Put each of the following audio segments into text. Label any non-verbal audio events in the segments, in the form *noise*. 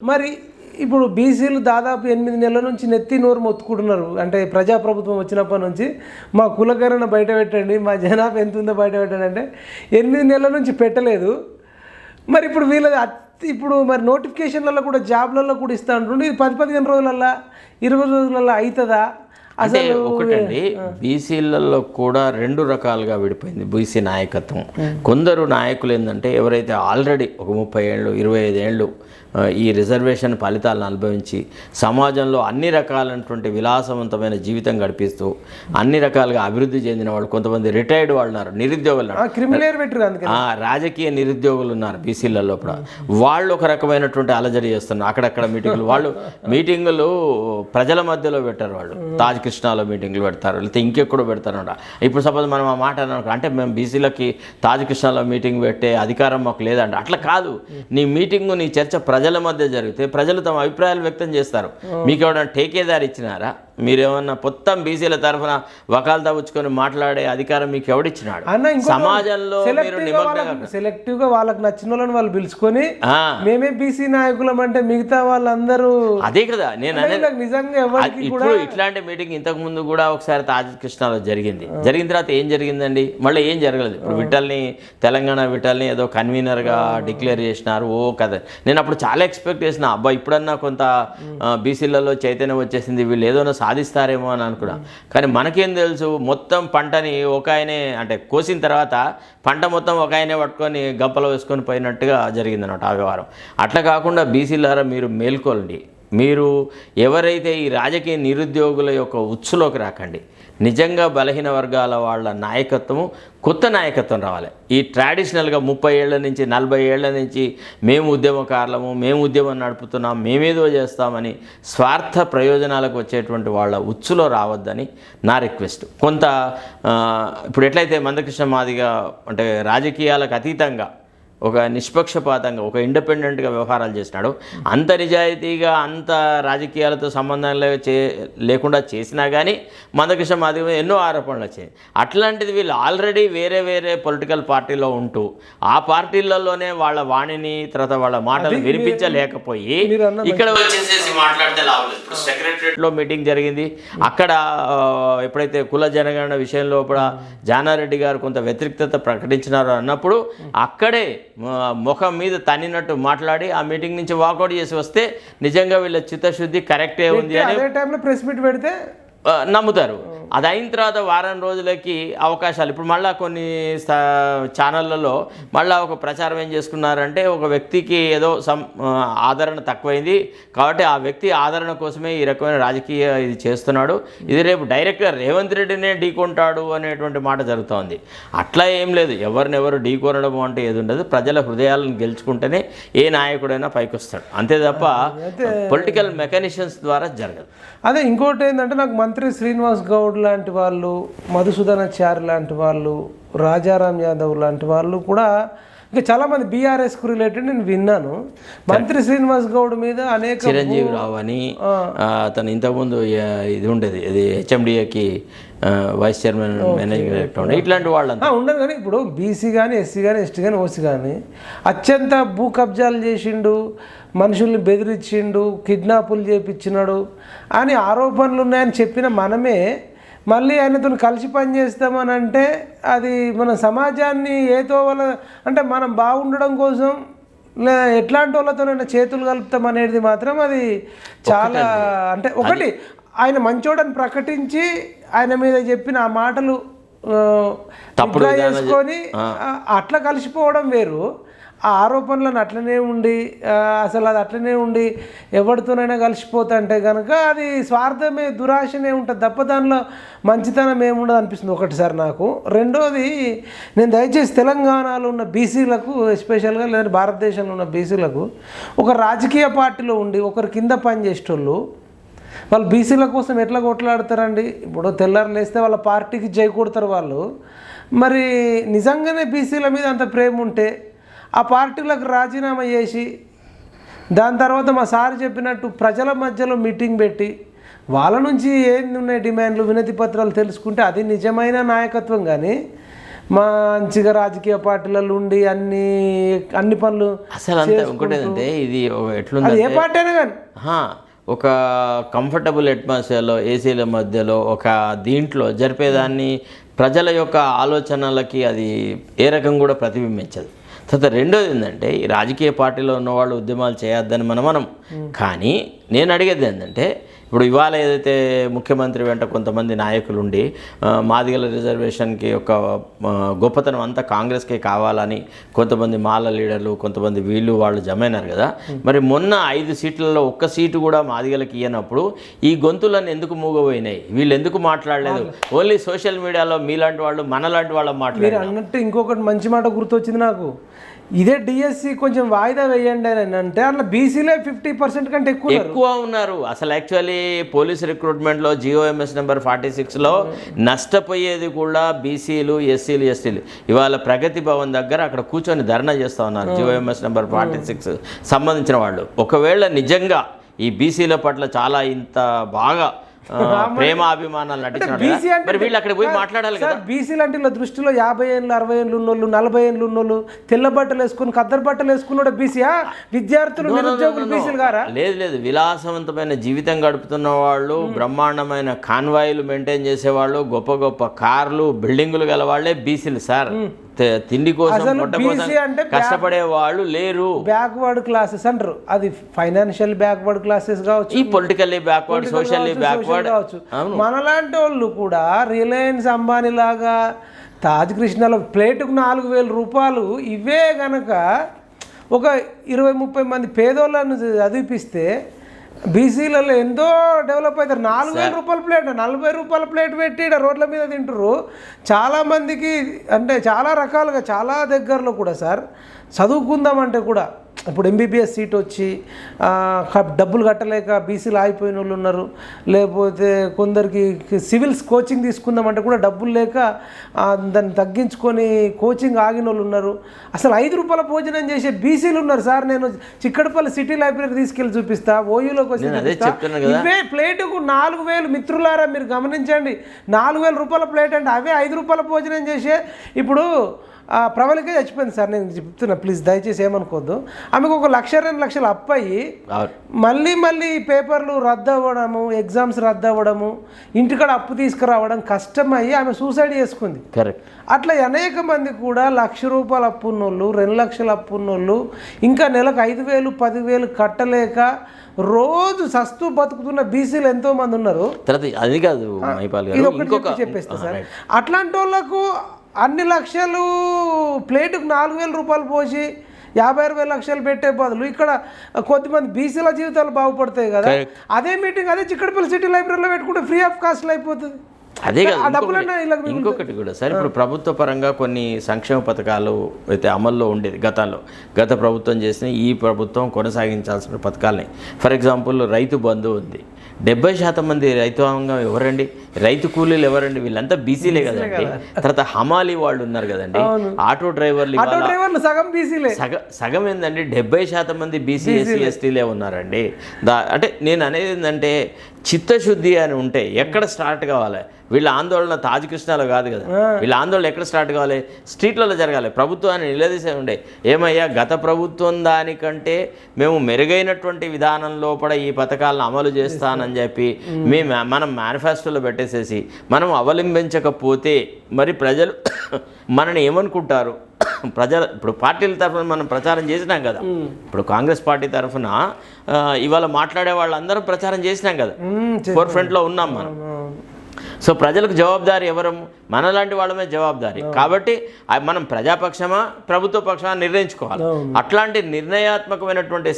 మరి ఇప్పుడు బీసీలు దాదాపు ఎనిమిది నెలల నుంచి నెత్తి నోరు మొత్తుకుంటున్నారు. అంటే ప్రజాప్రభుత్వం వచ్చినప్పటి నుంచి మా కులకరణ బయట పెట్టండి మా జనాభా ఎంత ఉందో బయట పెట్టండి అంటే ఎనిమిది నెలల నుంచి పెట్టలేదు. మరి ఇప్పుడు వీళ్ళది అత్- ఇప్పుడు మరి నోటిఫికేషన్లలో కూడా జాబ్లలో కూడా ఇస్తా అంటుండే ఇది పది పదిహేను రోజులల్లా ఇరవై రోజులల్లా అవుతుందా అంటే అసలు ఒకటండి బీసీలలో కూడా రెండు రకాలుగా విడిపోయింది బీసీ నాయకత్వం. కొందరు నాయకులు ఏంటంటే ఎవరైతే ఆల్రెడీ ఒక ముప్పై ఏళ్ళు ఇరవై ఐదు ఏళ్ళు ఈ రిజర్వేషన్ ఫలితాలను అనుభవించి సమాజంలో అన్ని రకాలైనటువంటి విలాసవంతమైన జీవితం గడిపిస్తూ అన్ని రకాలుగా అభివృద్ధి చెందిన వాళ్ళు కొంతమంది రిటైర్డ్ వాళ్ళు ఉన్నారు నిరుద్యోగులు రాజకీయ నిరుద్యోగులు ఉన్నారు బీసీలలో కూడా. వాళ్ళు ఒక రకమైనటువంటి అలజడి చేస్తున్నారు. అక్కడక్కడ మీటింగులు. వాళ్ళు మీటింగులు ప్రజల మధ్యలో పెట్టారు వాళ్ళు. తాజ్ కృష్ణాలో మీటింగులు పెడతారు లేకపోతే ఇంకెక్కడో పెడతారన్నమాట ఇప్పుడు సపోజ్ మనం ఆ మాట అన్నాం అంటే మేము బీసీలకి తాజ్ కృష్ణాలో మీటింగ్ పెట్టే అధికారం మాకు లేదంటే. అట్లా కాదు. నీ మీటింగు నీ చర్చ ప్రజల మధ్య జరిగితే ప్రజలు తమ అభిప్రాయాలు వ్యక్తం చేస్తారు. మీకు ఎవరైనా టేకేదారి ఇచ్చినారా? మీరేమన్నా మొత్తం బీసీల తరఫున వకాలతా పుచ్చుకొని మాట్లాడే అధికారం మీకు ఎవడిచ్చినాడు? సమాజంలో సెలెక్టివ్గా నిమగ్నంగా వాళ్ళకి నచ్చిన వాళ్ళని వాళ్ళు పిలుచుకొని మేమే బీసీ నాయకులం అంటే మిగతా వాళ్ళందరూ అదే కదా నేను అనేది నిజంగా ఇప్పుడు ఇట్లాంటి మీటింగ్ ఇంతకు ముందు కూడా ఒకసారి తాజ్ కృష్ణాలో జరిగింది. జరిగిన తర్వాత ఏం జరిగిందండి? మళ్ళీ ఏం జరగలేదు. ఇప్పుడు విఠల్ని తెలంగాణ విఠల్ని ఏదో కన్వీనర్గా డిక్లేర్ చేసినారు. ఓ కదా నేను అప్పుడు చాలా ఎక్స్పెక్ట్ చేసిన అబ్బా ఇప్పుడన్నా కొంత బీసీలలో చైతన్యం వచ్చేసింది వీళ్ళు ఏదైనా సాధిస్తారేమో అని అనుకున్నా. కానీ మనకేం తెలుసు మొత్తం పంటని ఒక ఆయనే అంటే కోసిన తర్వాత పంట మొత్తం ఒక ఆయనే పట్టుకొని గంపలో వేసుకొని పోయినట్టుగా జరిగిందన్నమాట ఆ వ్యవహారం. అట్లా కాకుండా బీసీలారా మీరు మేల్కోండి మీరు ఎవరైతే ఈ రాజకీయ నిరుద్యోగుల యొక్క ఉచ్చులోకి రాకండి నిజంగా బలహీన వర్గాల వాళ్ళ నాయకత్వము కొత్త నాయకత్వం రావాలి. ఈ ట్రాడిషనల్గా ముప్పై ఏళ్ళ నుంచి నలభై ఏళ్ళ నుంచి మేము ఉద్యమకారులము మేము ఉద్యమం నడుపుతున్నాం మేమేదో చేస్తామని స్వార్థ ప్రయోజనాలకు వచ్చేటువంటి వాళ్ళ ఉచ్చులో రావద్దని నా రిక్వెస్ట్. కొంత ఇప్పుడు ఎట్లయితే మందకృష్ణ మాదిగా అంటే రాజకీయాలకు అతీతంగా ఒక నిష్పక్షపాతంగా ఒక ఇండిపెండెంట్గా వ్యవహారాలు చేసినాడు. అంత నిజాయితీగా అంత రాజకీయాలతో సంబంధం చే లేకుండా చేసినా కానీ మందకృష్ణ మాదిగ ఎన్నో ఆరోపణలు వచ్చాయి. అట్లాంటిది వీళ్ళు ఆల్రెడీ వేరే వేరే పొలిటికల్ పార్టీలో ఉంటూ ఆ పార్టీలలోనే వాళ్ళ వాణిని తర్వాత వాళ్ళ మాటలు వినిపించలేకపోయి ఇక్కడ వచ్చేసేసి మాట్లాడితే లాభం ఇప్పుడు సెక్రటరియట్లో మీటింగ్ జరిగింది. అక్కడ ఎప్పుడైతే కుల జనగణన విషయంలో కూడా జానారెడ్డి గారు కొంత వ్యతిరేకత ప్రకటించినారు అన్నప్పుడు అక్కడే ముఖం మీద తన్నినట్టు మాట్లాడి ఆ మీటింగ్ నుంచి వాకౌట్ చేసి వస్తే నిజంగా వీళ్ళ చిత్తశుద్ధి కరెక్టే ఉంది అని అదే టైంలో ప్రెస్ మీట్ పెడితే నమ్ముతారు. అది అయిన తర్వాత వారం రోజులకి అవకాశాలు. ఇప్పుడు మళ్ళీ కొన్ని ఛానళ్ళలో మళ్ళీ ఒక ప్రచారం ఏం చేసుకున్నారంటే ఒక వ్యక్తికి ఏదో సం ఆదరణ తక్కువైంది కాబట్టి ఆ వ్యక్తి ఆదరణ కోసమే ఈ రకమైన రాజకీయ ఇది చేస్తున్నాడు. ఇది రేపు డైరెక్ట్గా రేవంత్ రెడ్డినే ఢీకొంటాడు అనేటువంటి మాట జరుగుతోంది. అట్లా ఏం లేదు. ఎవరినెవరు ఢీకొనడం అంటే ఏది ఉండదు. ప్రజల హృదయాలను గెలుచుకుంటేనే ఏ నాయకుడైనా పైకి వస్తాడు అంతే తప్ప పొలిటికల్ మెకానిషన్స్ ద్వారా జరగదు. అదే ఇంకోటి ఏంటంటే నాకు మంత్రి శ్రీనివాస్ గౌడ్ లాంటి వాళ్ళు మధుసూదనాచారి లాంటి వాళ్ళు రాజారాం యాదవ్ లాంటి వాళ్ళు కూడా ఇంకా చాలామంది బీఆర్ఎస్కు రిలేటెడ్ నేను విన్నాను. మంత్రి శ్రీనివాస్ గౌడ్ మీద అనేక చిరంజీవి రావు అని ఆ, అతను ఇంతకుముందు ఇది ఉండేది ఇది హెచ్ఎండిఏకి వైస్ చైర్మన్ మేనేజింగ్ డైరెక్టర్ ఉండే ఇట్లాంటి వాళ్ళంతా. ఆ, ఉండదు కానీ ఇప్పుడు బీసీ కానీ ఎస్సీ కానీ ఎస్టీ కానీ ఓసీ కానీ అత్యంత భూ కబ్జాలు చేసిండు మనుషుల్ని బెదిరించిండు కిడ్నాపులు చేపించినాడు అని ఆరోపణలు ఉన్నాయని చెప్పిన మనమే మళ్ళీ ఆయనతో కలిసి పని చేస్తామని అంటే అది మన సమాజాన్ని ఏతో వల్ల అంటే మనం బాగుండడం కోసం లేదా ఎట్లాంటి వాళ్ళతోనైనా చేతులు కలుపుతాం అనేది మాత్రం అది చాలా అంటే ఒకటి ఆయన మంచోడని ప్రకటించి ఆయన మీద చెప్పిన ఆ మాటలు చేసుకొని అట్లా కలిసిపోవడం వేరు. ఆ ఆరోపణలను అట్లనే ఉండి అసలు అది అట్లనే ఉండి ఎవరితోనైనా కలిసిపోతుంటే కనుక అది స్వార్థమే దురాశనే ఉంటుంది. తప్ప దానిలో మంచితనం ఏముండదు అనిపిస్తుంది ఒకటిసారి నాకు. రెండోది నేను దయచేసి తెలంగాణలో ఉన్న బీసీలకు ఎస్పెషల్గా లేదంటే భారతదేశంలో ఉన్న బీసీలకు ఒక రాజకీయ పార్టీలో ఉండి ఒకరి కింద పనిచేసేటోళ్ళు వాళ్ళు బీసీల కోసం ఎట్లా కొట్లాడతారండి? ఇప్పుడు తెల్లారు లేస్తే వాళ్ళ పార్టీకి జై కొడతారు వాళ్ళు. మరి నిజంగానే బీసీల మీద అంత ప్రేమ ఉంటే ఆ పార్టీలకు రాజీనామా చేసి దాని తర్వాత మా సార్ చెప్పినట్టు ప్రజల మధ్యలో మీటింగ్ పెట్టి వాళ్ళ నుంచి ఏంది ఉన్నాయి డిమాండ్లు వినతి పత్రాలు తెలుసుకుంటే అది నిజమైన నాయకత్వం కానీ మంచిగా రాజకీయ పార్టీలలో ఉండి అన్ని అన్ని పనులు అసలు అంతా ఇంకోటి ఏంటంటే ఇది ఎట్లుంది ఏ పార్టీ అయినా కానీ. ఒక కంఫర్టబుల్ అట్మాస్ఫియర్లో ఏసీల మధ్యలో ఒక దీంట్లో జరిపేదాన్ని ప్రజల యొక్క ఆలోచనలకి అది ఏ రకం కూడా ప్రతిబింబించదు. తర్వాత రెండోది ఏంటంటే ఈ రాజకీయ పార్టీలో ఉన్నవాళ్ళు ఉద్యమాలు చేయొద్దని మనం మనం కానీ నేను అడిగేది ఏంటంటే ఇప్పుడు ఇవాళ ఏదైతే ముఖ్యమంత్రి వెంట కొంతమంది నాయకులు ఉండి మాదిగల రిజర్వేషన్కి ఒక గొప్పతనం అంతా కాంగ్రెస్కే కావాలని కొంతమంది మాల లీడర్లు కొంతమంది వీళ్ళు వాళ్ళు జమైనారు కదా. మరి మొన్న ఐదు సీట్లలో ఒక్క సీటు కూడా మాదిగలకి ఇయ్యనప్పుడు ఈ గొంతులను ఎందుకు మూగపోయినాయి వీళ్ళు ఎందుకు మాట్లాడలేదు? ఓన్లీ సోషల్ మీడియాలో మీలాంటి వాళ్ళు మనలాంటి వాళ్ళ మాట్లాడారు అన్నట్టు ఇంకొకటి మంచి మాట గుర్తొచ్చింది నాకు. ఇదే డిఎస్సి కొంచెం వాయిదా వేయండి అని అంటే అట్లా బీసీలే ఫిఫ్టీ పర్సెంట్ కంటే ఎక్కువ. ఎక్కువ ఉన్నారు. అసలు యాక్చువల్లీ పోలీస్ రిక్రూట్మెంట్లో జిఓఎంఎస్ నెంబర్ ఫార్టీ సిక్స్లో నష్టపోయేది కూడా బీసీలు ఎస్సీలు ఎస్టీలు. ఇవాళ ప్రగతి భవన్ దగ్గర అక్కడ కూర్చొని ధర్నా చేస్తూ ఉన్నారు జిఓఎంఎస్ నెంబర్ ఫార్టీ సిక్స్ సంబంధించిన వాళ్ళు. ఒకవేళ నిజంగా ఈ బీసీల పట్ల చాలా ఇంత బాగా ప్రేమ అభిమానాలు అంటే మరి వీళ్ళు అక్కడ పోయి మాట్లాడాలి కదా. బీసీ లాంటి వాళ్ళ దృష్టిలో యాభై ఏళ్ళు అరవై ఏళ్ళు ఉన్నోళ్ళు నలభై ఏళ్ళు ఉన్నోళ్ళు తెల్ల బట్టలు వేసుకుని కద్దరు బట్టలు వేసుకున్నాడు బీసీయా? విద్యార్థులు నిరుద్యోగులు బీసీలు గారా? లేదు లేదు. విలాసవంతమైన జీవితం గడుపుతున్న వాళ్ళు బ్రహ్మాండమైన కాన్వాయిలు మెయింటైన్ చేసేవాళ్ళు గొప్ప గొప్ప కార్లు బిల్డింగులు గల వాళ్ళే బీసీలు సార్. తిండి కోసం కష్టపడే వాళ్ళు లేరు. బ్యాక్వర్డ్ క్లాసెస్ అంటారు. అది ఫైనాన్షియల్ బ్యాక్వర్డ్ క్లాసెస్ కావచ్చు. ఈ పొలిటికల్లీ బ్యాక్వర్డ్ సోషల్లీ కావచ్చు, బ్యాక్వర్డ్. కావచ్చు. మనలాంటి వాళ్ళు కూడా రిలయన్స్ అంబానీ లాగా తాజ్ కృష్ణలో ప్లేటుకు నాలుగు వేల రూపాయలు ఇవే గనక ఒక ఇరవై ముప్పై మంది పేదోళ్ళను చదివిపిస్తే బీసీలలో ఎంతో డెవలప్ అవుతారు. నాలుగు వేల రూపాయల ప్లేట్ నలభై రూపాయల ప్లేట్ పెట్టి రోడ్ల మీద తింటారు చాలా మందికి అంటే చాలా రకాలుగా చాలా దగ్గరలో కూడా సార్ చదువుకుందామంటే కూడా ఇప్పుడు ఎంబీబీఎస్ సీట్ వచ్చి డబ్బులు కట్టలేక బీసీలు ఆగిపోయిన వాళ్ళు ఉన్నారు. లేకపోతే కొందరికి సివిల్స్ కోచింగ్ తీసుకుందామంటే కూడా డబ్బులు లేక దాన్ని తగ్గించుకొని కోచింగ్ ఆగిన వాళ్ళు ఉన్నారు. అసలు ఐదు రూపాయల భోజనం చేసే బీసీలు ఉన్నారు సార్. నేను చిక్కడపల్లి సిటీ లైబ్రరీ తీసుకెళ్ళి చూపిస్తా ఓయూలోకి వచ్చి. ఇవే ప్లేటుకు నాలుగు వేలు మిత్రులారా మీరు గమనించండి. నాలుగు వేల రూపాయల ప్లేట్ అంటే అవే ఐదు రూపాయల భోజనం చేసే. ఇప్పుడు ఆ ప్రబలికే చచ్చిపోయింది సార్ నేను చెప్తున్నా ప్లీజ్ దయచేసి ఏమనుకోవద్దు. ఆమెకు ఒక లక్ష రెండు లక్షలు అవును. మళ్ళీ మళ్ళీ పేపర్లు రద్దు అవ్వడము ఎగ్జామ్స్ రద్దు అవ్వడము ఇంటికాడ అప్పు తీసుకురావడం కష్టమయ్యి ఆమె సూసైడ్ చేసుకుంది. కరెక్ట్ అట్లా అనేక మంది కూడా లక్ష రూపాయలు అప్పు ఉన్నోళ్ళు రెండు లక్షల అప్పు ఉన్నోళ్ళు ఇంకా నెలకు ఐదు వేలు పదివేలు కట్టలేక రోజు సస్తు బతుకుతున్న బీసీలు ఎంతో మంది ఉన్నారు. అది కాదు ఇది ఒకటి చెప్పేస్తా సార్. అట్లాంటి వాళ్ళకు అన్ని లక్షలు ప్లేటుకు నాలుగు వేల రూపాయలు పోసి యాభై అరవై లక్షలు పెట్టే బదులు ఇక్కడ కొద్దిమంది బీసీల జీవితాలు బాగుపడతాయి కదా. అదే మీటింగ్ అదే చిక్కడపల్లి సిటీ లైబ్రరీలో పెట్టుకుంటే ఫ్రీ ఆఫ్ కాస్ట్ అయిపోతుంది. అదే ఇంకొకటి కూడా. సార్ ఇప్పుడు ప్రభుత్వ పరంగా కొన్ని సంక్షేమ పథకాలు అయితే అమల్లో ఉండేది గతంలో. గత ప్రభుత్వం చేసిన ఈ ప్రభుత్వం కొనసాగించాల్సిన పథకాలని. ఫర్ ఎగ్జాంపుల్ రైతు బంధు ఉంది. డెబ్బై శాతం మంది రైతాంగం ఎవరండి? రైతు కూలీలు ఎవరండి? వీళ్ళంతా బీసీలే కదండి. తర్వాత హమాలి వాళ్ళు ఉన్నారు కదండి. ఆటో డ్రైవర్లు సగం బీసీలే. సగ సగం ఏంటంటే డెబ్బై శాతం మంది బీసీ ఎస్సీ ఎస్టీలే ఉన్నారండి. దా అంటే నేను అనేది ఏంటంటే చిత్తశుద్ధి అని ఉంటే ఎక్కడ స్టార్ట్ కావాలి? వీళ్ళ ఆందోళన తాజ్ కృష్ణాలో కాదు కదా. వీళ్ళ ఆందోళన ఎక్కడ స్టార్ట్ కావాలి? స్ట్రీట్లలో జరగాలి. ప్రభుత్వాన్ని నిలదీసే ఉండే. ఏమయ్యా గత ప్రభుత్వం దానికంటే మేము మెరుగైనటువంటి విధానం లోపల ఈ పథకాలను అమలు చేస్తానని చెప్పి మేము మనం మేనిఫెస్టోలో పెట్టేసేసి మనం అవలంబించకపోతే మరి ప్రజలు *coughs* మనని ఏమనుకుంటారు? *coughs* ప్రజల ఇప్పుడు పార్టీల తరఫున మనం ప్రచారం చేసినాం కదా. ఇప్పుడు కాంగ్రెస్ పార్టీ తరఫున ఇవాళ మాట్లాడే వాళ్ళందరం ప్రచారం చేసినాం కదా. ఫోర్ ఫ్రంట్లో ఉన్నాం మనం. సో ప్రజలకు జవాబుదారి ఎవరం? మనలాంటి వాళ్ళమే జవాబుదారి. కాబట్టి మనం ప్రజాపక్షమా ప్రభుత్వ పక్షమా నిర్ణయించుకోవాలి. అట్లాంటి నిర్ణయాత్మకమైనటువంటి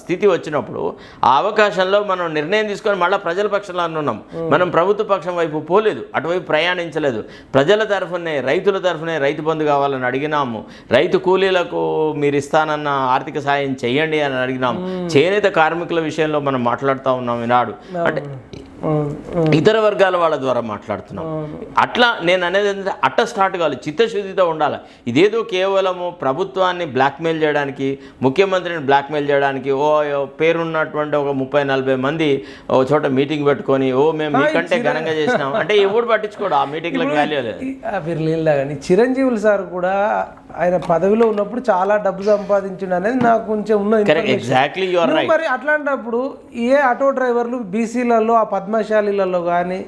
స్థితి వచ్చినప్పుడు ఆ అవకాశంలో మనం నిర్ణయం తీసుకొని మళ్ళీ ప్రజల పక్షంలో ఉన్నాం. మనం ప్రభుత్వ పక్షం వైపు పోలేదు. అటువైపు ప్రయాణించలేదు. ప్రజల తరఫునే రైతుల తరఫునే రైతు బంధు కావాలని అడిగినాము. రైతు కూలీలకు మీరు ఇస్తానన్న ఆర్థిక సాయం చేయండి అని అడిగినాము చేనేత కార్మికుల విషయంలో మనం మాట్లాడుతూ ఉన్నాం ఈనాడు. అంటే ఇతర వర్గాల వాళ్ళ ద్వారా మాట్లాడుతున్నాం. అట్లా నేను అనేది ఏంటంటే అట్ట స్టార్ట్ కావాలి. చిత్తశుద్ధితో ఉండాలి. ఇదేదో కేవలము ప్రభుత్వాన్ని బ్లాక్మెయిల్ చేయడానికి ముఖ్యమంత్రిని బ్లాక్మెయిల్ చేయడానికి ఓ పేరున్నటువంటి ఒక ముప్పై నలభై మంది ఓ చోట మీటింగ్ పెట్టుకొని ఓ మేము మీకంటే ఘనంగా చేసినాం. అంటే ఎవడు పట్టించుకోడు. ఆ మీటింగ్లకు వాల్యూ లేదు చిరంజీవులు సార్ కూడా ఆయన పదవిలో ఉన్నప్పుడు చాలా డబ్బు సంపాదించిండు అనేది నాకు కొంచెం ఉన్న కరెక్ట్ ఎగ్జాక్ట్లీ యు ఆర్ నువ్వు రైట్ మరి అట్లాంటప్పుడు ఏ ఆటో డ్రైవర్లు బీసీలలో ఆ పద్మశాలీలలో కానీ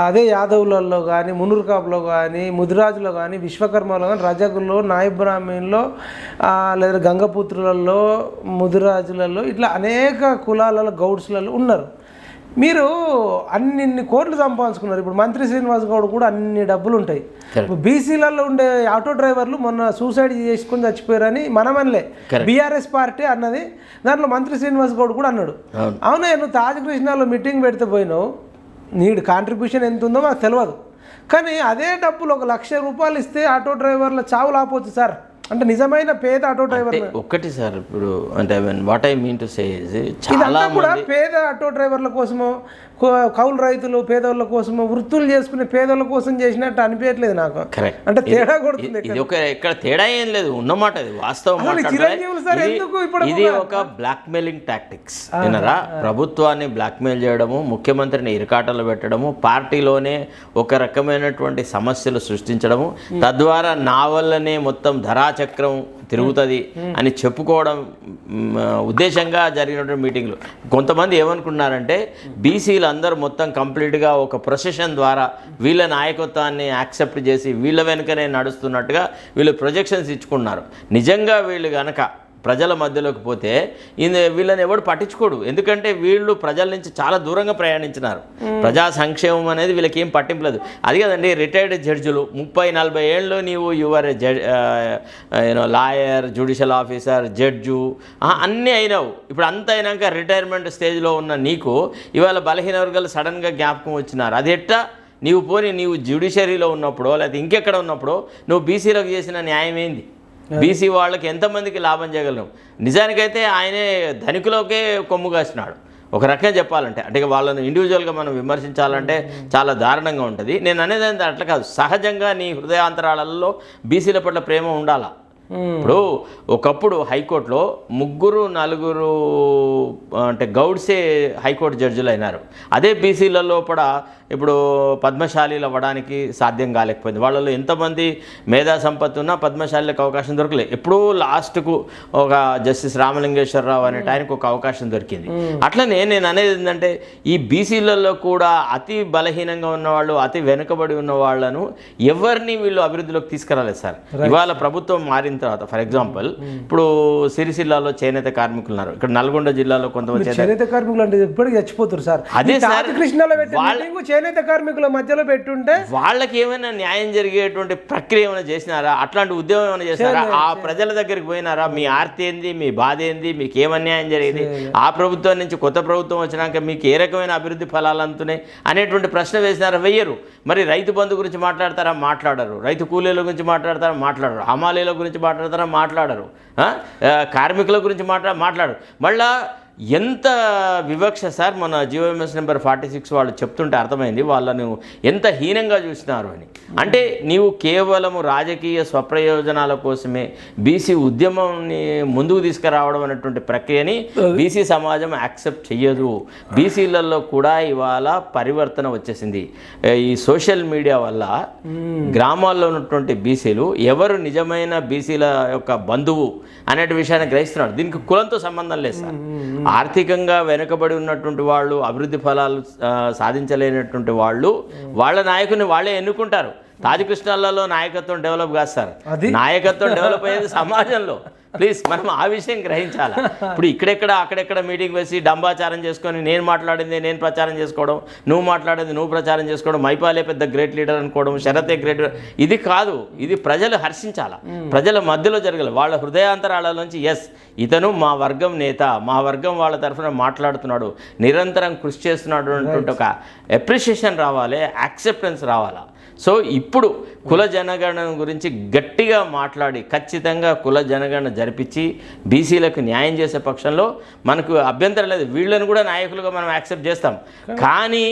అదే యాదవులలో కానీ మునుర్కాపులో కానీ ముదిరాజులో కానీ విశ్వకర్మలో కానీ రజకుల్లో నాయబ్రాహ్మణుల్లో లేదా గంగపుత్రులలో ముదిరాజులలో ఇట్లా అనేక కులాలలో గౌడ్స్లలో ఉన్నారు. మీరు అన్ని కోట్లు సంపాదించుకున్నారు. ఇప్పుడు మంత్రి శ్రీనివాస్ గౌడ్ కూడా అన్ని డబ్బులు ఉంటాయి. బీసీలలో ఉండే ఆటో డ్రైవర్లు మొన్న సూసైడ్ చేసుకుని చచ్చిపోయారని మనమనలే. బీఆర్ఎస్ పార్టీ అన్నది. దాంట్లో మంత్రి శ్రీనివాస్ గౌడ్ కూడా అన్నాడు. అవును. నువ్వు తాజ్ కృష్ణాలో మీటింగ్ పెడితే పోయినావు. నీడు కాంట్రిబ్యూషన్ ఎంత ఉందో మాకు తెలియదు కానీ అదే డబ్బులు ఒక లక్ష రూపాయలు ఇస్తే ఆటో డ్రైవర్ల చావు లాపోవచ్చు సార్. అంటే నిజమైన పేద ఆటో డ్రైవర్ ఒక్కటి సార్ ఇప్పుడు అంటే I mean what I mean to say చాలా కూడా పేద ఆటో డ్రైవర్ల కోసమో కౌలు రైతులు పేదోళ్ళ కోసమో వృత్తులు చేసుకునే పేదోళ్ళ కోసం చేసినట్టు అనిపించట్లేదు నాకు. అంటే తేడా కొడుతుంది ఇది ఒక ఇక్కడ తేడా ఏం లేదు ఉన్నమాట ఇది వాస్తవం ఇది- ఒక బ్లాక్ మెయిలింగ్ టాక్టిక్స్ వినరా ప్రభుత్వాన్ని బ్లాక్మెయిల్ చేయడము ముఖ్యమంత్రిని ఇరకాటలు పెట్టడము పార్టీలోనే ఒక రకమైనటువంటి సమస్యలు సృష్టించడము. తద్వారా నా వల్లనే మొత్తం ధరాచక్రం తిరుగుతుంది అని చెప్పుకోవడం ఉద్దేశంగా జరిగినటువంటి మీటింగ్లు. కొంతమంది ఏమనుకున్నారంటే బీసీలు అందరూ మొత్తం కంప్లీట్గా ఒక ప్రొసెషన్ ద్వారా వీళ్ళ నాయకత్వాన్ని యాక్సెప్ట్ చేసి వీళ్ళ వెనుకనే నడుస్తున్నట్టుగా వీళ్ళు ప్రొజెక్షన్స్ ఇచ్చుకున్నారు. నిజంగా వీళ్ళు గనక ప్రజల మధ్యలోకి పోతే ఈయన వీళ్ళని ఎవడు పట్టించుకోడు. ఎందుకంటే వీళ్ళు ప్రజల నుంచి చాలా దూరంగా ప్రయాణించినారు. ప్రజా సంక్షేమం అనేది వీళ్ళకి ఏం పట్టింపులేదు అది కదండి రిటైర్డ్ జడ్జిలు ముప్పై నలభై ఏళ్ళు నీవు your judge you know lawyer judicial officer judge అన్నీ అయినావు. ఇప్పుడు అంత అయినాక రిటైర్మెంట్ స్టేజ్లో ఉన్న నీకు ఇవాళ బలహీన వర్గాలు సడన్గా జ్ఞాపకం వచ్చినారు. అది ఎట్టా? నీవు పోని నీవు జ్యుడిషియరీలో ఉన్నప్పుడో లేకపోతే ఇంకెక్కడ ఉన్నప్పుడో నువ్వు బీసీలకు చేసిన న్యాయం ఏంది? బీసీ వాళ్ళకి ఎంతమందికి లాభం చేయగలను నిజానికైతే ఆయనే ధనికులకే కొమ్ము కాసినాడు. ఒక రకంగా చెప్పాలంటే అంటే వాళ్ళని ఇండివిజువల్గా మనం విమర్శించాలంటే చాలా దారుణంగా ఉంటుంది. నేను అనేది అట్లా కాదు. సహజంగా నీ హృదయాంతరాలలో బీసీల పట్ల ప్రేమ ఉండాలా? ఇప్పుడు ఒకప్పుడు హైకోర్టులో ముగ్గురు నలుగురు అంటే గౌడ్సే హైకోర్టు జడ్జిలు అయినారు అదే బీసీలలో కూడా ఇప్పుడు పద్మశాలీలు అవ్వడానికి సాధ్యం కాలేకపోయింది. వాళ్ళలో ఎంతమంది మేధా సంపత్తి ఉన్నా పద్మశాలీలకు అవకాశం దొరకలేదు. ఎప్పుడూ లాస్ట్కు ఒక జస్టిస్ రామలింగేశ్వరరావు అనే ఆయనకు ఒక అవకాశం దొరికింది. అట్లనే నేను అనేది ఏంటంటే ఈ బీసీలలో కూడా అతి బలహీనంగా ఉన్నవాళ్ళు అతి వెనుకబడి ఉన్న వాళ్ళను ఎవరిని వీళ్ళు అభివృద్ధిలోకి తీసుకురాలేదు సార్. ఇవాళ ప్రభుత్వం మారిన తర్వాత ఫర్ ఎగ్జాంపుల్ ఇప్పుడు సిరిసిల్లాలో చేనేత కార్మికులు ఉన్నారు. ఇక్కడ నల్గొండ జిల్లాలో కొంతమంది చేనేత కార్మికులు అంటే ఇప్పటికి చచ్చిపోతారు సార్. అదే సార్. కృష్ణలో చేనేత కార్మికుల మధ్యలో పెట్టుంటే వాళ్ళకి ఏమైనా న్యాయం జరిగేటువంటి ప్రక్రియ ఏమైనా చేసినారా? అట్లాంటి ఉద్యమం ఏమైనా చేసినారా? ఆ ప్రజల దగ్గరికి పోయినారా? మీ ఆర్తి ఏంది? మీ బాధ ఏంది? మీకు ఏం అన్యాయం జరిగింది ఆ ప్రభుత్వం నుంచి కొత్త ప్రభుత్వం వచ్చినాక మీకు ఏ రకమైన అభివృద్ధి ఫలాలు అందుతున్నాయి అనేటువంటి ప్రశ్న వేసినారా? వెయ్యరు. మరి రైతు బంధు గురించి మాట్లాడతారా? మాట్లాడరు. రైతు కూలీల గురించి మాట్లాడతారా? మాట్లాడరు. హమాలీల గురించి మాట్లాడతారా? మాట్లాడరు. కార్మికుల గురించి మాట్లా మాట్లాడరు. మళ్ళా ఎంత వివక్ష సార్? మన జియోఎంఎస్ నెంబర్ ఫార్టీ సిక్స్ వాళ్ళు చెప్తుంటే అర్థమైంది వాళ్ళను ఎంత హీనంగా చూసినారు అని. అంటే నీవు కేవలము రాజకీయ స్వప్రయోజనాల కోసమే బీసీ ఉద్యమాన్ని ముందుకు తీసుకురావడం అనేటువంటి ప్రక్రియని బీసీ సమాజం యాక్సెప్ట్ చెయ్యదు. బీసీలలో కూడా ఇవాళ పరివర్తన వచ్చేసింది. ఈ సోషల్ మీడియా వల్ల గ్రామాల్లో ఉన్నటువంటి బీసీలు ఎవరు నిజమైన బీసీల యొక్క బంధువు అనే విషయాన్ని గ్రహిస్తున్నారు. దీనికి కులంతో సంబంధం లేదు సార్. ఆర్థికంగా వెనుకబడి ఉన్నటువంటి వాళ్ళు అభివృద్ధి ఫలాలు సాధించలేనటువంటి వాళ్ళు వాళ్ళ నాయకుని వాళ్ళే ఎన్నుకుంటారు. తాజకృష్ణాలలో నాయకత్వం డెవలప్ కాదు సార్. నాయకత్వం డెవలప్ అయ్యేది సమాజంలో. ప్లీజ్ మనం ఆ విషయం గ్రహించాలి? ఇప్పుడు ఇక్కడెక్కడ అక్కడెక్కడ మీటింగ్ వేసి డంబాచారం చేసుకొని నేను మాట్లాడింది నేను ప్రచారం చేసుకోవడం నువ్వు మాట్లాడేది నువ్వు ప్రచారం చేసుకోవడం మైపాలే పెద్ద గ్రేట్ లీడర్ అనుకోవడం శరతే గ్రేట్ ఇది కాదు ఇది ప్రజలు హర్షించాల? ప్రజల మధ్యలో జరగాలి. వాళ్ళ హృదయాంతరాల నుంచి ఎస్ ఇతను మా వర్గం నేత మా వర్గం వాళ్ళ తరఫున మాట్లాడుతున్నాడు నిరంతరం కృషి చేస్తున్నాడు అనేటువంటి ఒక అప్రిషియేషన్ రావాలి యాక్సెప్టెన్స్ రావాలా? సో ఇప్పుడు కుల జనగణన గురించి గట్టిగా మాట్లాడి ఖచ్చితంగా కుల జనగణన జరిపించి బీసీలకు న్యాయం చేసే పక్షంలో మనకు అభ్యంతరం లేదు. వీళ్ళని కూడా నాయకులుగా మనం యాక్సెప్ట్ చేస్తాం. కానీ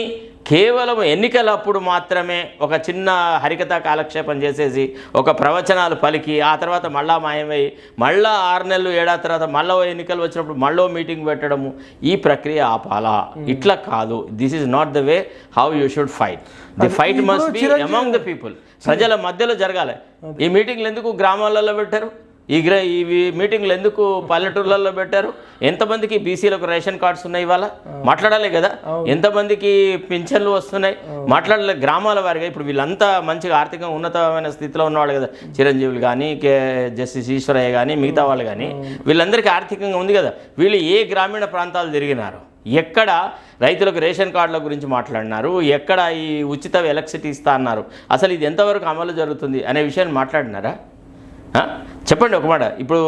కేవలం ఎన్నికలప్పుడు మాత్రమే ఒక చిన్న హరికథ కాలక్షేపం చేసేసి ఒక ప్రవచనాలు పలికి ఆ తర్వాత మళ్ళా మాయమై మళ్ళా ఆరు నెలలు ఏడాది తర్వాత మళ్ళీ ఎన్నికలు వచ్చినప్పుడు మళ్ళీ మీటింగ్ పెట్టడము ఈ ప్రక్రియ ఆపాలా? ఇట్లా కాదు. This is not the way how you should fight the fight must be among the people ప్రజల మధ్యలో జరగాలి. ఈ మీటింగ్లు ఎందుకు గ్రామాలలో పెట్టారు? ఈ గ్ర ఇవి మీటింగ్లు ఎందుకు పల్లెటూర్లలో పెట్టారు? ఎంతమందికి బీసీలకు రేషన్ కార్డ్స్ ఉన్నాయి ఇవాళ? మాట్లాడాలి కదా. ఎంతమందికి పింఛన్లు వస్తున్నాయి? మాట్లాడలే గ్రామాల వారిగా ఇప్పుడు వీళ్ళంతా మంచిగా ఆర్థికంగా ఉన్నతమైన స్థితిలో ఉన్నవాళ్ళు కదా. చిరంజీవులు కానీ కే జస్టిస్ ఈశ్వరయ్య కానీ మిగతా వాళ్ళు కానీ వీళ్ళందరికీ ఆర్థికంగా ఉంది కదా. వీళ్ళు ఏ గ్రామీణ ప్రాంతాలు తిరిగినారు? ఎక్కడ రైతులకు రేషన్ కార్డుల గురించి మాట్లాడినారు? ఎక్కడ ఈ ఉచిత ఎలక్ట్రిసిటీ ఇస్తా అన్నారు? అసలు ఇది ఎంతవరకు అమలు జరుగుతుంది అనే విషయాన్ని మాట్లాడినారా? చెప్పండి ఒక మాట. ఇప్పుడు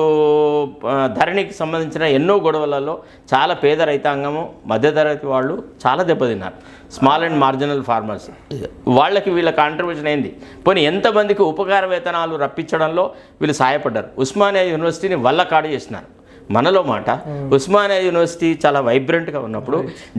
ధరణికి సంబంధించిన ఎన్నో గొడవలలో చాలా పేద రైతాంగము మధ్యతరగతి వాళ్ళు చాలా దెబ్బతిన్నారు. స్మాల్ అండ్ మార్జినల్ ఫార్మర్స్ వాళ్ళకి వీళ్ళ కాంట్రిబ్యూషన్ ఏంది? పోనీ ఎంతమందికి ఉపకార వేతనాలు రప్పించడంలో వీళ్ళు సహాయపడ్డారు ఉస్మానియా యూనివర్సిటీని వల్ల కాడు చేసినారు. మనలో మాట. ఉస్మానియా యూనివర్సిటీ చాలా వైబ్రెంట్గా ఉన్నప్పుడు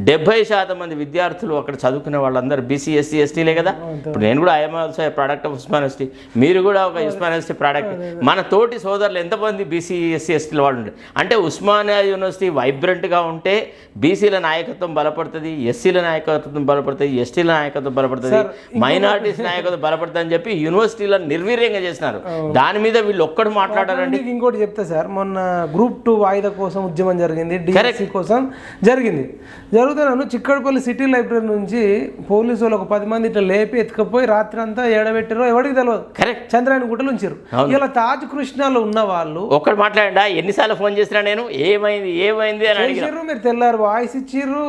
డెబ్బై శాతం మంది విద్యార్థులు అక్కడ చదువుకునే వాళ్ళందరూ బీసీ ఎస్సీ ఎస్టీలే కదా? ఇప్పుడు నేను కూడా I'm also product of Osman university మీరు కూడా ఒక ఉస్మాన్ యూనివర్సిటీ ప్రోడక్ట్ మన తోటి సోదరులు ఎంతమంది బీసీ ఎస్సీ ఎస్టీల వాళ్ళు ఉండే? అంటే ఉస్మానియా యూనివర్సిటీ వైబ్రెంట్గా ఉంటే బీసీల నాయకత్వం బలపడుతుంది ఎస్సీల నాయకత్వం బలపడుతుంది ఎస్టీల నాయకత్వం బలపడుతుంది మైనారిటీస్ నాయకత్వం బలపడుతుంది అని చెప్పి యూనివర్సిటీలను నిర్వీర్యంగా చేసినారు. దాని మీద వీళ్ళు ఒక్కడు మాట్లాడారండి. ఇంకోటి చెప్తా సార్. మొన్న గ్రూప్ టూ వాయిదా కోసం ఉద్యమం జరిగింది డిఎస్సి కోసం జరిగింది. జరిగితే నన్ను చిక్కడపల్లి సిటీ లైబ్రరీ నుంచి పోలీసు వాళ్ళు ఒక పది మంది ఇట్లా లేపి ఎత్తుకపోయి రాత్రి అంతా ఏడబెట్టారో ఎవరికి తెలియదు కరెక్ట్ చంద్రాయణ గుట్టలు ఉంచారు ఇలా తాజ్ కృష్ణలో ఉన్న వాళ్ళు ఒక్కడు మాట్లాడా ఎన్నిసార్లు ఫోన్ చేసినా నేను? ఏమైంది? ఏమైంది అని మీరు తెల్లారు వాయిస్ ఇచ్చిర్రు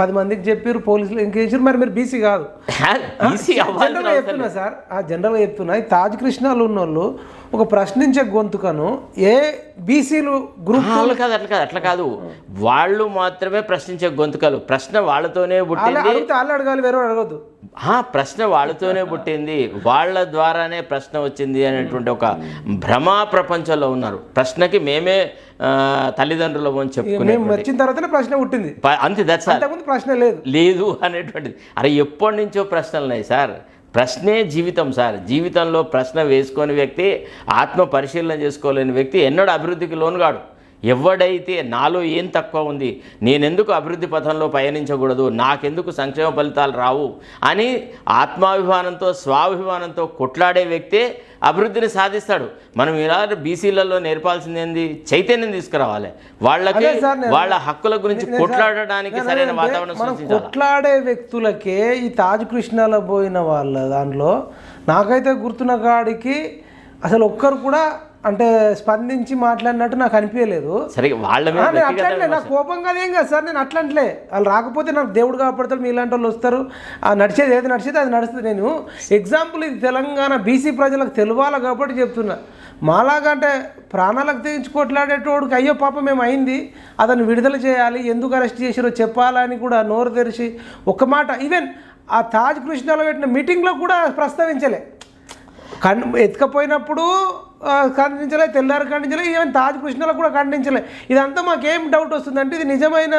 పది మందికి చెప్పారు పోలీసులు ఇంకేసారు మరి మీరు బీసీ కాదు. *laughs* జనరల్గా చెప్తున్నా సార్ ఆ జనరల్గా చెప్తున్నా తాజ్ కృష్ణాలు ఉన్న వాళ్ళు ఒక ప్రశ్నించే గొంతుకను ఏ బీసీలు గ్రూప్ వాళ్ళు కాదు అట్లా కాదు అట్లా కాదు. వాళ్ళు మాత్రమే ప్రశ్నించే గొంతుకలు. ప్రశ్న వాళ్ళతోనే పుట్టింది. వాళ్ళు అడగాలి వేరే అడగద్దు. ఆ, ప్రశ్న వాళ్ళతోనే పుట్టింది. వాళ్ళ ద్వారానే ప్రశ్న వచ్చింది అనేటువంటి ఒక భ్రమా ప్రపంచంలో ఉన్నారు. ప్రశ్నకి మేమే తల్లిదండ్రులు అని చెప్పుకునే వచ్చిన తర్వాతనే ప్రశ్న పుట్టింది. అంతే దట్స్ ప్రశ్న లేదు. లేదు అనేటువంటిది. అరే ఎప్పటి నుంచో ప్రశ్నలు ఉన్నాయి సార్? ప్రశ్నే జీవితం సార్. జీవితంలో ప్రశ్న వేసుకొని వ్యక్తి ఆత్మ పరిశీలన చేసుకోలేని వ్యక్తి ఎన్నడూ అభివృద్ధికి లోనుగాడు. ఎవడైతే నాలో ఏం తక్కువ ఉంది నేనెందుకు అభివృద్ధి పథంలో పయనించకూడదు నాకెందుకు సంక్షేమ ఫలితాలు రావు అని ఆత్మాభిమానంతో స్వాభిమానంతో కొట్లాడే వ్యక్తే అభివృద్ధిని సాధిస్తాడు. మనం ఇలా బీసీలలో నేర్పాల్సింది ఏంది చైతన్యం తీసుకురావాలి. వాళ్ళకి వాళ్ళ హక్కుల గురించి కొట్లాడడానికి సరైన వాతావరణం కొట్లాడే వ్యక్తులకే ఈ తాజ్ కృష్ణాలో పోయిన వాళ్ళ దాంట్లో నాకైతే గుర్తున్న కాడికి అసలు ఒక్కరు కూడా అంటే స్పందించి మాట్లాడినట్టు నాకు అనిపించలేదు. సరే వాళ్ళ అట్లంటే నా కోపం కాదేం కాదు సార్ నేను అట్లంటలే. వాళ్ళు రాకపోతే నాకు దేవుడు కాపాడతాడు మీ ఇలాంటి వాళ్ళు వస్తారు. ఆ నడిచేది ఏది నడిచేది అది నడుస్తుంది. నేను ఎగ్జాంపుల్ ఇది తెలంగాణ బీసీ ప్రజలకు తెలియాలి కాబట్టి చెప్తున్నా. మాలాగా అంటే ప్రాణాలకు తెగించి కొట్లాడేటోడికి అయ్యో పాపం మేము అయింది? అతను విడుదల చేయాలి ఎందుకు అరెస్ట్ చేసారో చెప్పాలని కూడా నోరు తెరిచి ఒక మాట ఈవెన్ ఆ తాజ్ కృష్ణలో పెట్టిన మీటింగ్లో కూడా ప్రస్తావించలే. కన్ ఎత్తుకపోయినప్పుడు ఖండించలే తెల్లారి ఖండించలే ఈవెన్ తాజ్ కృష్ణలో కూడా ఖండించలే. ఇదంతా మాకేం డౌట్ వస్తుందంటే ఇది నిజమైన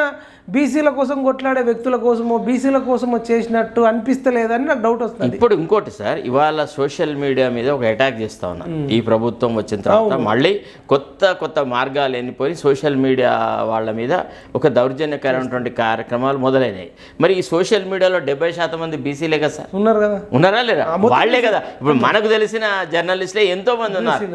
బీసీల కోసం కొట్లాడే వ్యక్తుల కోసమో బీసీల కోసమో చేసినట్టు అనిపిస్తలేదని నాకు డౌట్ వస్తుంది. ఇప్పుడు ఇంకోటి సార్ ఇవాళ సోషల్ మీడియా మీద ఒక అటాక్ చేస్తా ఉన్నారు ఈ ప్రభుత్వం వచ్చిన తర్వాత మళ్ళీ కొత్త కొత్త మార్గాలు ఎన్నిపోయి సోషల్ మీడియా వాళ్ళ మీద ఒక దౌర్జన్యకరమైనటువంటి కార్యక్రమాలు మొదలైనాయి. మరి ఈ సోషల్ మీడియాలో డెబ్బై శాతం మంది బీసీలే కదా సార్? ఉన్నారు కదా. ఉన్నారా లేరా? వాళ్ళే కదా. ఇప్పుడు మనకు తెలిసిన జర్నలిస్టులే ఎంతో మంది ఉన్నారు?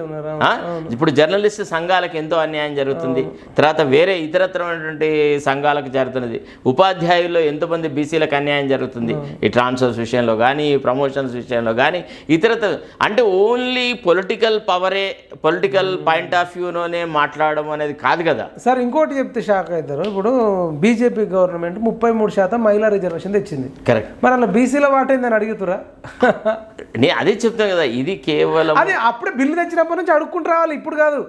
ఇప్పుడు జర్నలిస్ట్ సంఘాలకు ఎంతో అన్యాయం జరుగుతుంది. తర్వాత వేరే ఇతరత్రమైనటువంటి సంఘాలకు జరుగుతున్నది ఉపాధ్యాయుల్లో ఎంతోమంది బీసీలకు అన్యాయం జరుగుతుంది. ఈ ట్రాన్స్ఫర్స్ విషయంలో కానీ ప్రమోషన్స్ విషయంలో కానీ ఇతరత్ర అంటే ఓన్లీ పొలిటికల్ పవరే పొలిటికల్ పాయింట్ ఆఫ్ వ్యూలోనే మాట్లాడడం అనేది కాదు కదా. సార్ ఇంకోటి చెప్తే షాక్ అవుతారు. ఇప్పుడు బీజేపీ గవర్నమెంట్ ముప్పై మూడు శాతం మహిళా రిజర్వేషన్ తెచ్చింది. కరెక్ట్. మరి అలా బీసీల వాటైందని అడుగుతురా నేను అదే చెప్తాను కదా ఇది కేవలం అది అప్పుడే బిల్లు తెచ్చినప్పటి నుంచి అడుక్కుంటూ రావాలి ఇప్పుడు కాదు.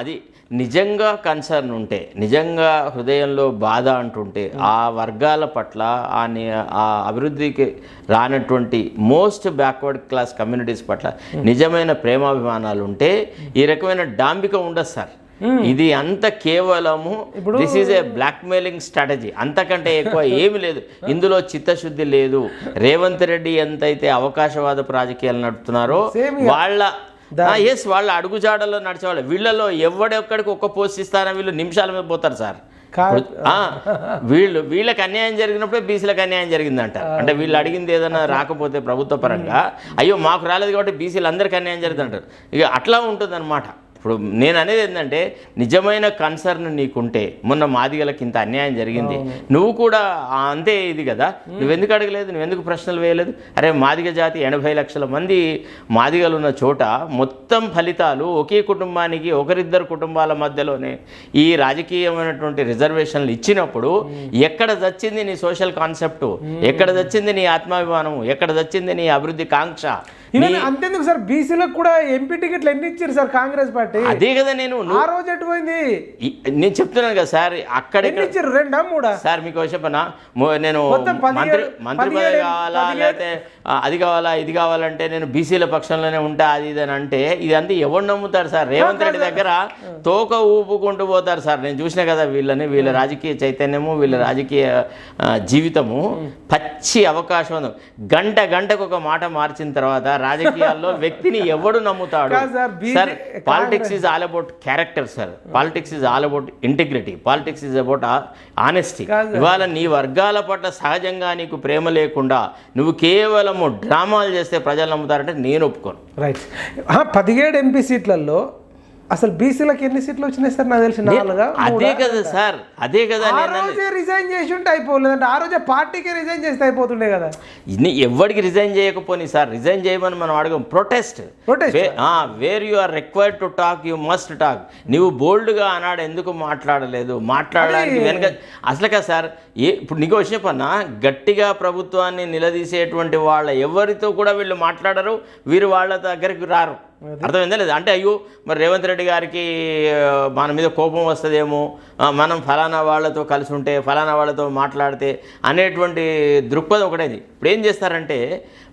అది నిజంగా కన్సర్న్ ఉంటే నిజంగా హృదయంలో బాధ అంటుంటే ఆ వర్గాల పట్ల ఆ అభివృద్ధికి రానటువంటి మోస్ట్ బ్యాక్వర్డ్ క్లాస్ కమ్యూనిటీస్ పట్ల నిజమైన ప్రేమాభిమానాలు ఉంటే ఈ రకమైన డాంబిక ఉండదు సార్. ఇది అంత కేవలము this is a blackmailing strategy అంతకంటే ఎక్కువ *laughs* ఏమి లేదు. ఇందులో చిత్తశుద్ధి లేదు. రేవంత్ రెడ్డి ఎంతైతే అవకాశవాదపు రాజకీయాలు నడుపుతున్నారో వాళ్ళ ఎస్ వాళ్ళ అడుగుజాడల్లో నడిచేవాళ్ళు. వీళ్ళలో ఎవడెక్కడికి ఒక్క పోస్ట్ ఇస్తారో వీళ్ళు నిమిషాల మీద పోతారు సార్. వీళ్ళు వీళ్ళకి అన్యాయం జరిగినప్పుడే బీసీలకు అన్యాయం జరిగిందంట. అంటే వీళ్ళు అడిగింది ఏదైనా రాకపోతే ప్రభుత్వ పరంగా అయ్యో మాకు రాలేదు కాబట్టి బీసీలు అందరికీ అన్యాయం జరుగుతుంటారు ఇక అట్లా ఉంటుంది ఇప్పుడు నేను అనేది ఏంటంటే నిజమైన కన్సర్న్ నీకుంటే మొన్న మాదిగలకి ఇంత అన్యాయం జరిగింది. నువ్వు కూడా అంతే ఇది కదా? నువ్వెందుకు అడగలేదు? నువ్వెందుకు ప్రశ్నలు వేయలేదు? అరే మాదిగ జాతి ఎనభై లక్షల మంది మాదిగలు ఉన్న చోట మొత్తం ఫలితాలు ఒకే కుటుంబానికి ఒకరిద్దరు కుటుంబాల మధ్యలోనే ఈ రాజకీయమైనటువంటి రిజర్వేషన్లు ఇచ్చినప్పుడు ఎక్కడ చచ్చింది నీ సోషల్ కాన్సెప్ట్ ఎక్కడ చచ్చింది నీ ఆత్మాభిమానం ఎక్కడ చచ్చింది నీ అభివృద్ధి కాంక్ష? అంతేందుకు సార్? బీసీలకు కూడా ఎంపీ టికెట్లు ఎన్ని ఇచ్చారు సార్ కాంగ్రెస్ పార్టీ? అదే కదా నేను. ఆ రోజు ఎటు పోయింది? ఈ- నేను చెప్తున్నాను కదా సార్ అక్కడ ఇచ్చారు? రెండా మూడా? సార్ మీకు చెప్పనా? నేను మంత్రి మంత్రి పదవి కావాలా లేకపోతే అది కావాలా ఇది కావాలంటే నేను బీసీల పక్షంలోనే ఉంటా అది ఇది అని అంటే ఇదంతా ఎవరు నమ్ముతారు సార్? రేవంత్ రెడ్డి దగ్గర తోక ఊపుకుంటూ పోతారు సార్. నేను చూసిన కదా వీళ్ళని వీళ్ళ రాజకీయ చైతన్యము వీళ్ళ రాజకీయ జీవితము పచ్చి అవకాశం. గంట గంటకు ఒక మాట మార్చిన తర్వాత రాజకీయాల్లో వ్యక్తిని ఎవడు నమ్ముతాడు? Sir, politics is all about character sir politics is all about integrity politics is about honesty. ఇవాళ నీ వర్గాల పట్ల సహజంగా నీకు ప్రేమ లేకుండా నువ్వు కేవలము డ్రామాలు చేస్తే ప్రజలు నమ్ముతారంటే నేను ఒప్పుకోను. రైట్ పదిహేడు ఎంపీ సీట్లలో అసలు బీసీలకు ఎన్ని సీట్లు వచ్చినాయి సార్? నాకు తెలిసి నాలుగా అదే కదా సార్ అదే కదా ఆ నేను రోజే రిజైన్ చేసి ఉంటే అయిపోలేదంటే ఆ రోజే పార్టీకే రిజైన్ చేస్తే అయిపోతుండే కదా. ఇన్ని ఎవరికి రిజైన్ చేయకపోని సార్ రిజైన్ చేయమని మనం అడగం. Protest Protest. Where you are required to talk you must talk నీవు బోల్డ్గా ఆనాడు ఎందుకు మాట్లాడలేదు? మాట్లాడడానికి వెనక అసలు కదా సార్ ఏ ఇప్పుడు నీకు వచ్చే పన్న గట్టిగా ప్రభుత్వాన్ని నిలదీసేటువంటి వాళ్ళ ఎవరితో కూడా వీళ్ళు మాట్లాడరు వీరు వాళ్ళ దగ్గరికి రారు. అర్థమైందా లేదు? అంటే అయ్యో మరి రేవంత్ రెడ్డి గారికి మన మీద కోపం వస్తుందేమో మనం ఫలానా వాళ్ళతో కలిసి ఉంటే ఫలానా వాళ్ళతో మాట్లాడితే అనేటువంటి దృక్పథం ఒకటేది. ఇప్పుడు ఏం చేస్తారంటే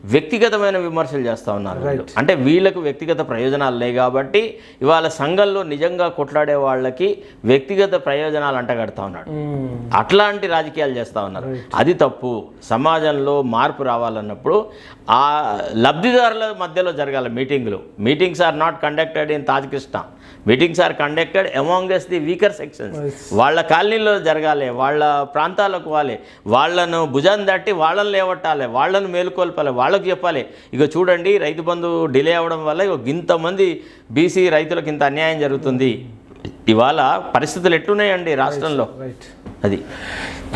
వ్యక్తిగతమైన విమర్శలు చేస్తూ ఉన్నారు. అంటే వీళ్ళకు వ్యక్తిగత ప్రయోజనాలు లేవు కాబట్టి ఇవాళ సంఘంలో నిజంగా కొట్లాడే వాళ్ళకి వ్యక్తిగత ప్రయోజనాలు అంటగడతా ఉన్నాడు. అట్లాంటి రాజకీయాలు చేస్తూ ఉన్నారు. అది తప్పు. సమాజంలో మార్పు రావాలన్నప్పుడు ఆ లబ్ధిదారుల మధ్యలో జరగాలి మీటింగ్లు. Meetings are not conducted in Taj Krishna. Meetings are conducted amongst the weaker sections. వాళ్ళ కాలనీలో జరగాలి వాళ్ళ ప్రాంతాలకు వాలి వాళ్ళను భుజాన్ని తట్టి వాళ్ళని లేవట్టాలి వాళ్ళను మేలుకొల్పాలి వాళ్ళకు చెప్పాలి. ఇక చూడండి రైతు బంధు డిలే అవ్వడం వల్ల ఇక ఇంతమంది బీసీ రైతులకు ఇంత అన్యాయం జరుగుతుంది. ఇవాళ పరిస్థితులు ఎట్లున్నాయండి రాష్ట్రంలో? రైట్ అది.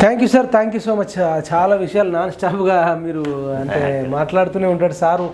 Thank you sir thank you so much చాలా విషయాలు నాన్ స్టాప్గా మీరు అంటే *laughs* మాట్లాడుతూనే ఉంటాడు సారు